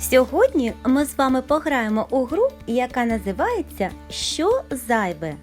Сьогодні ми з вами пограємо у гру, яка називається Що зайве?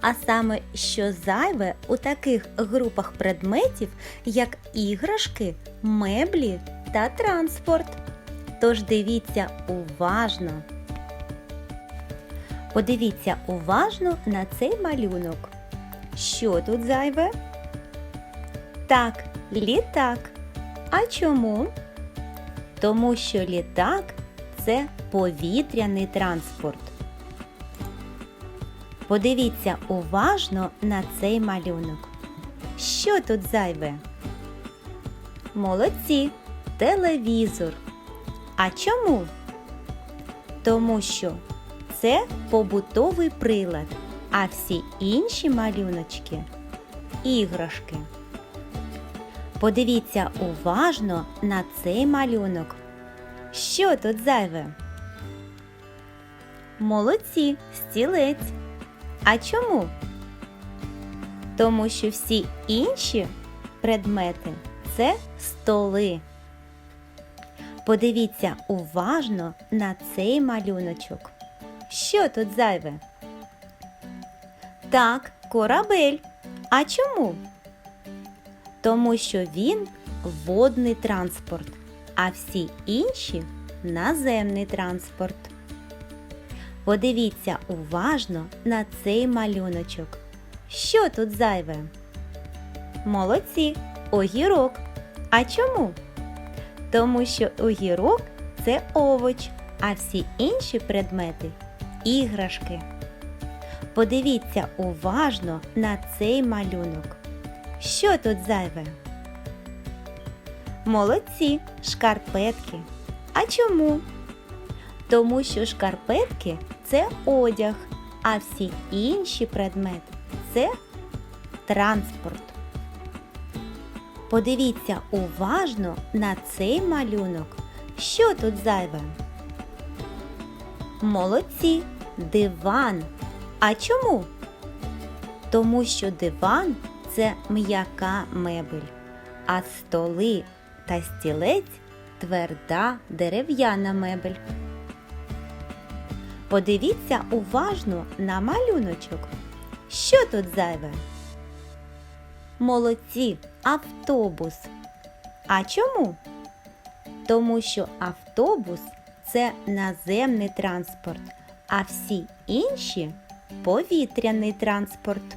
А саме, що зайве у таких групах предметів, як іграшки, меблі та транспорт. Тож дивіться уважно. Подивіться уважно на цей малюнок. Що тут зайве? Так, літак. А чому? Тому що літак це повітряний транспорт. Подивіться уважно на цей малюнок. Що тут зайве? Молодці, телевізор. А чому? Тому що це побутовий прилад, а всі інші малюночки іграшки. Подивіться уважно на цей малюнок. Що тут зайве? Молодці, стілець. А чому? Тому що всі інші предмети це столи. Подивіться уважно на цей малюночок. Що тут зайве? Так, корабель. А чому? Тому що він водний транспорт, а всі інші наземний транспорт. Подивіться уважно на цей малюночок. Що тут зайве? Молодці, огірок. А чому? Тому що огірок це овоч, а всі інші предмети іграшки. Подивіться уважно на цей малюнок. Що тут зайве? Молодці, шкарпетки. А чому? Тому що шкарпетки це одяг, а всі інші предмети це транспорт. Подивіться уважно на цей малюнок. Що тут зайве? Молодці, диван. А чому? Тому що диван це м'яка мебель, а столи та стілець тверда дерев'яна мебель. Подивіться уважно на малюночок. Що тут зайве? Молодці, автобус. А чому? Тому що автобус це наземний транспорт, а всі інші повітряний транспорт.